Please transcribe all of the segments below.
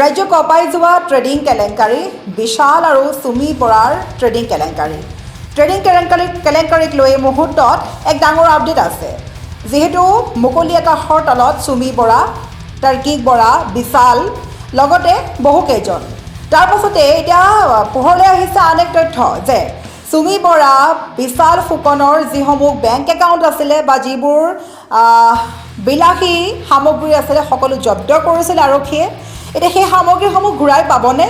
ৰাজ্য কঁপাই যোৱা ট্ৰেডিং কেলেংকাৰী বিশাল আৰু চুমি বৰাৰ ট্ৰেডিং কেলেংকাৰী। ট্ৰেডিং কেলেংকাৰী কেলেংকাৰীক লৈ এই মুহূৰ্তত এক ডাঙৰ আপডেট আছে। যিহেতু মুকলি আকাশৰ তলত চুমি বৰা তাৰ্কিক বৰা বিশাল লগতে বহুকেইজন তাৰ পাছতে এতিয়া পোহৰলৈ আহিছে আন এক তথ্য যে চুমি বৰা বিশাল ফুকনৰ যিসমূহ বেংক একাউণ্ট আছিলে বা যিবোৰ বিলাসী সামগ্ৰী আছিলে সকলো জব্দ কৰিছিলে আৰক্ষীয়ে। এতিয়া সেই সামগ্ৰীসমূহ ঘূৰাই পাবনে?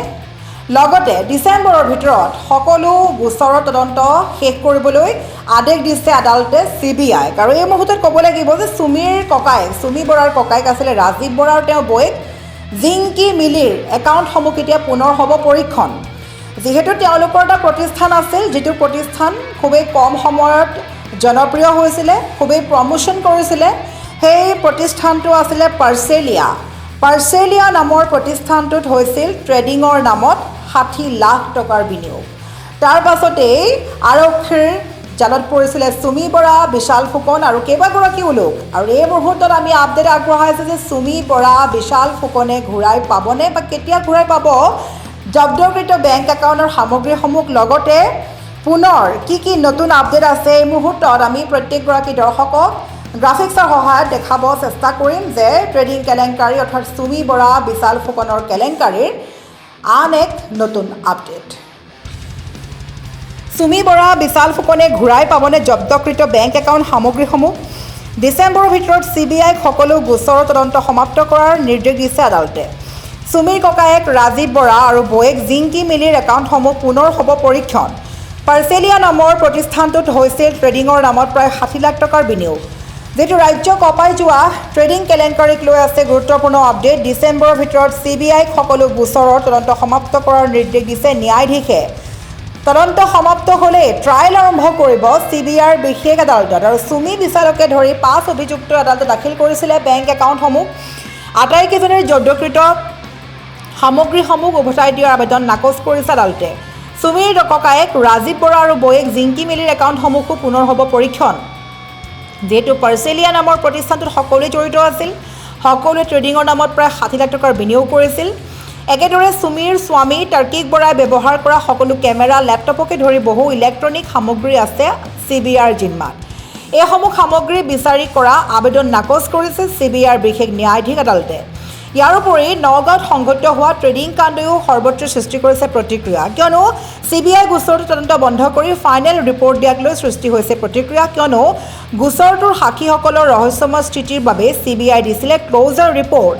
লগতে ডিচেম্বৰৰ ভিতৰত সকলো গোচৰৰ তদন্ত শেষ কৰিবলৈ আদেশ দিছে আদালতে চি বি আইক আৰু এই মুহূৰ্তত ক'ব লাগিব যে চুমিৰ ককায়েক চুমি বৰাৰ ককায়েক আছিলে ৰাজীৱ বৰা আৰু তেওঁৰ বৌয়েক জিংকি মিলিৰ একাউণ্টসমূহ কেতিয়া পুনৰ হ'ব পৰীক্ষণ? যিহেতু তেওঁলোকৰ এটা প্ৰতিষ্ঠান আছিল, যিটো প্ৰতিষ্ঠান খুবেই কম সময়ত জনপ্ৰিয় হৈছিলে, খুবেই প্ৰমোশ্যন কৰিছিলে, সেই প্ৰতিষ্ঠানটো আছিলে পাৰ্চেলিয়া। পাৰ্চেলিয়া নামৰ প্ৰতিষ্ঠানটোত হৈছিল ট্ৰেডিঙৰ নামত ষাঠি লাখ টকাৰ বিনিয়োগ। তাৰ পাছতেই আৰক্ষীৰ জালত পৰিছিলে চুমি বৰা, বিশাল ফুকন আৰু কেইবাগৰাকীও লোক। আৰু এই মুহূৰ্তত আমি আপডেট আগবঢ়াইছোঁ যে চুমি বৰা, বিশাল ফুকনে ঘূৰাই পাবনে বা কেতিয়া ঘূৰাই পাব? জব্দকৃত বেংক একাউণ্টৰ সামগ্ৰীসমূহ লগতে পুনৰ কি কি নতুন আপডেট আছে এই মুহূৰ্তত আমি প্ৰত্যেকগৰাকী দৰ্শকক গ্ৰাফিক্সৰ সহায়ত দেখাব চেষ্টা কৰিম যে ট্ৰেডিং কেলেংকাৰী অৰ্থাৎ চুমি বৰা বিশাল ফুকনৰ কেলেংকাৰীৰ আন এক নতুন আপডেট। চুমি বৰা বিশাল ফুকনে ঘূৰাই পাবনে জব্দকৃত বেংক একাউণ্ট সামগ্ৰীসমূহ? ডিচেম্বৰৰ ভিতৰত চি বি আইক সকলো গোচৰৰ তদন্ত সমাপ্ত কৰাৰ নিৰ্দেশ দিছে আদালতে। চুমিৰ ককায়েক ৰাজীৱ বৰা আৰু বৌয়েক জিংকি মিলিৰ একাউণ্টসমূহ পুনৰ হ'ব পৰীক্ষণ। পাৰ্চেলিয়া নামৰ প্ৰতিষ্ঠানটোত হৈছিল ট্ৰেডিঙৰ নামত প্ৰায় ষাঠি লাখ টকাৰ বিনিয়োগ। যিটো ৰাজ্য কঁপাই যোৱা ট্ৰেডিং কেলেংকাৰীক লৈ আছে গুৰুত্বপূৰ্ণ আপডেট ডিচেম্বৰৰ ভিতৰত চি বি আইক সকলো গোচৰৰ তদন্ত সমাপ্ত কৰাৰ নিৰ্দেশ দিছে ন্যায়াধীশে। তদন্ত সমাপ্ত হ'লেই ট্ৰায়েল আৰম্ভ কৰিব চি বি আইৰ বিশেষ আদালতত আৰু চুমি বিচাৰকে ধৰি পাঁচ অভিযুক্ত আদালতে দাখিল কৰিছিলে বেংক একাউণ্টসমূহ আটাইকেইজনীৰ জব্দকৃত সামগ্ৰীসমূহ উভতাই দিয়াৰ আবেদন নাকচ কৰিছে আদালতে। চুমিৰ ককায়েক ৰাজীৱ বৰা আৰু বৌয়েক জিংকি মিলিৰ একাউণ্টসমূহো পুনৰ হ'ব পৰীক্ষণ। যিহেতু পাৰ্চেলিয়া নামৰ প্ৰতিষ্ঠানটোত সকলোৱে জড়িত আছিল। সকলোৱে ট্ৰেডিঙৰ নামত প্ৰায় ষাঠি লাখ টকাৰ বিনিয়োগ কৰিছিল। একেদৰে চুমিৰ স্বামী তাৰ্কিক বৰাই ব্যৱহাৰ কৰা সকলো কেমেৰা লেপটপকে ধৰি বহু ইলেক্ট্ৰনিক সামগ্ৰী আছে চি বি আইৰ জিম্মাত। এইসমূহ সামগ্ৰী বিচাৰি কৰা আবেদন নাকচ কৰিছে চি বি আইৰ বিশেষ ন্যায়াধীশ আদালতে। ইয়াৰোপৰি নগাঁৱত সংঘটিত হোৱা ট্ৰেডিং কাণ্ডেও সৰ্বত্ৰ সৃষ্টি কৰিছে প্ৰতিক্ৰিয়া। কিয়নো চি বি আই গোচৰটোৰ তদন্ত বন্ধ কৰি ফাইনেল ৰিপৰ্ট দিয়াক লৈ সৃষ্টি হৈছে প্ৰতিক্ৰিয়া। কিয়নো গোচৰটোৰ সাক্ষীসকলৰ ৰহস্যময় স্থিতিৰ বাবে চি বি আই দিছিলে ক্ল'জাৰ ৰিপৰ্ট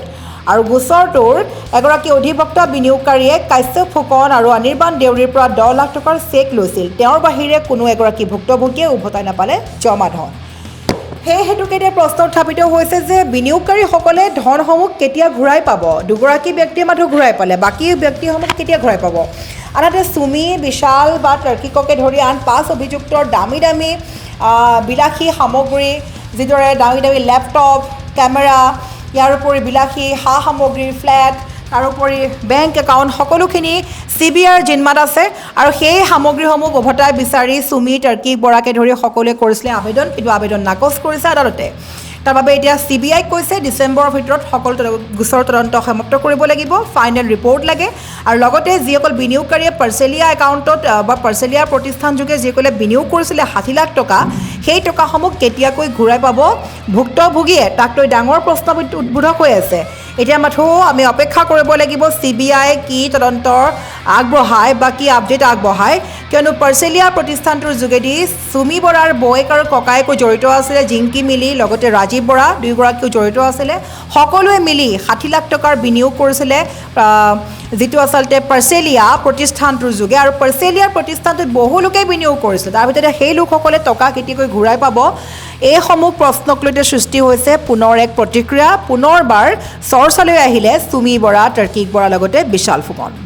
আৰু গোচৰটোৰ এগৰাকী অধিবক্তা বিনিয়োগকাৰীয়ে কাশ্যপ ফুকন আৰু অনিৰ্বাণ দেউৰীৰ পৰা দহ লাখ টকাৰ চেক লৈছিল। তেওঁৰ বাহিৰে কোনো এগৰাকী ভুক্তভোগীয়ে উভতাই নাপালে। জমা ধন। সেই হেতুকে এতিয়া প্ৰশ্ন উত্থাপিত হৈছে যে বিনিয়োগকাৰীসকলে ধনসমূহ কেতিয়া ঘূৰাই পাব? দুগৰাকী ব্যক্তিয়ে মাথো ঘূৰাই পালে বাকী ব্যক্তিসমূহ কেতিয়া ঘূৰাই পাব? আনহাতে চুমি বিশাল বা তাৰ্কিককে ধৰি আন পাঁচ অভিযুক্তৰ দামী দামী বিলাসী সামগ্ৰী যিদৰে দামী দামী লেপটপ কেমেৰা ইয়াৰোপৰি বিলাসী সা সামগ্ৰী ফ্লেট তাৰোপৰি বেংক একাউণ্ট সকলোখিনি চি বি আইৰ জিম্মাত আছে আৰু সেই সামগ্ৰীসমূহ উভতাই বিচাৰি চুমি টাৰ্কিক বৰাকে ধৰি সকলোৱে কৰিছিলে আবেদন। কিন্তু আবেদন নাকচ কৰিছে আদালতে। তাৰ বাবে এতিয়া চি বি আইক কৈছে ডিচেম্বৰৰ ভিতৰত সকলো গোচৰৰ তদন্ত সমাপ্ত কৰিব লাগিব ফাইনেল ৰিপৰ্ট লাগে। আৰু লগতে যিসকল বিনিয়োগকাৰীয়ে পাৰ্চেলিয়া একাউণ্টত বা পাৰ্চেলিয়া প্ৰতিষ্ঠানযোগে যিসকলে বিনিয়োগ কৰিছিলে ষাঠি লাখ টকা সেই টকাসমূহ কেতিয়াকৈ ঘূৰাই পাব? ভুক্তভোগীয়ে তাক লৈ ডাঙৰ প্ৰশ্ন উদ্বোধক হৈ আছে। এতিয়া মাথো আমি অপেক্ষা কৰিব লাগিব চি বি আই কি তদন্ত আগবঢ়ায় বা কি আপডেট আগবঢ়ায়। কিয়নো পাৰ্চেলিয়া প্ৰতিষ্ঠানটোৰ যোগেদি চুমি বৰাৰ বৌয়েক আৰু ককায়েকো জড়িত আছিলে জিংকি মিলি লগতে ৰাজীৱ বৰা দুয়োগৰাকীও জড়িত আছিলে। সকলোৱে মিলি ষাঠি লাখ টকাৰ বিনিয়োগ কৰিছিলে যিটো আচলতে পাৰ্চেলিয়া প্ৰতিষ্ঠানটোৰ যোগে। আৰু পাৰ্চেলিয়াৰ প্ৰতিষ্ঠানটোত বহু লোকে বিনিয়োগ কৰিছিলে। তাৰ ভিতৰতে সেই লোকসকলে টকা কেতিয়াকৈ ঘূৰাই পাব এইসমূহ প্ৰশ্নক লৈ এতিয়া সৃষ্টি হৈছে পুনৰ এক প্ৰতিক্ৰিয়া পুনৰবাৰ চৰ্চালৈ আহিলে চুমি বৰা তৰ্কিক বৰাৰ লগতে বিশাল ফুকন